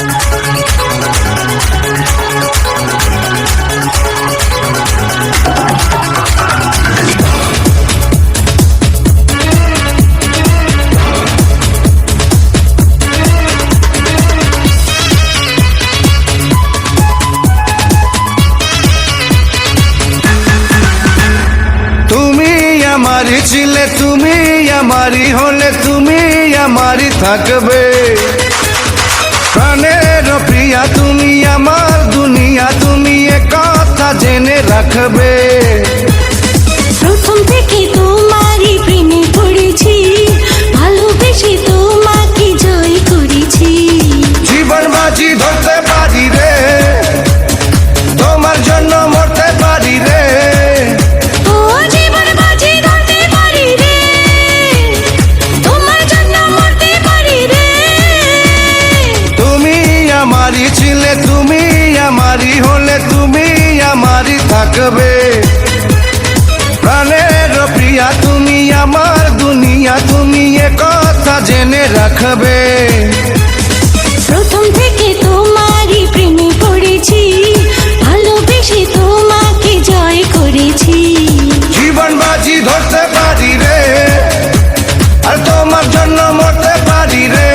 তুমি আমার ছিলে তুমি আমারই হলে তুমি আমারই থাকবে আমারি ছিলে তুমি আমারি হলে তুমি আমারি থাকবে প্রাণের প্রিয়া তুমি আমার দুনিয়া তুমি এ কথা জেনে রাখবে প্রথম থেকে তোমারই ভালোবেসে তোমাকে জয় করেছি জীবন বাজি ধরতে পারি রে আর তোমার জন্য মরতে পারি রে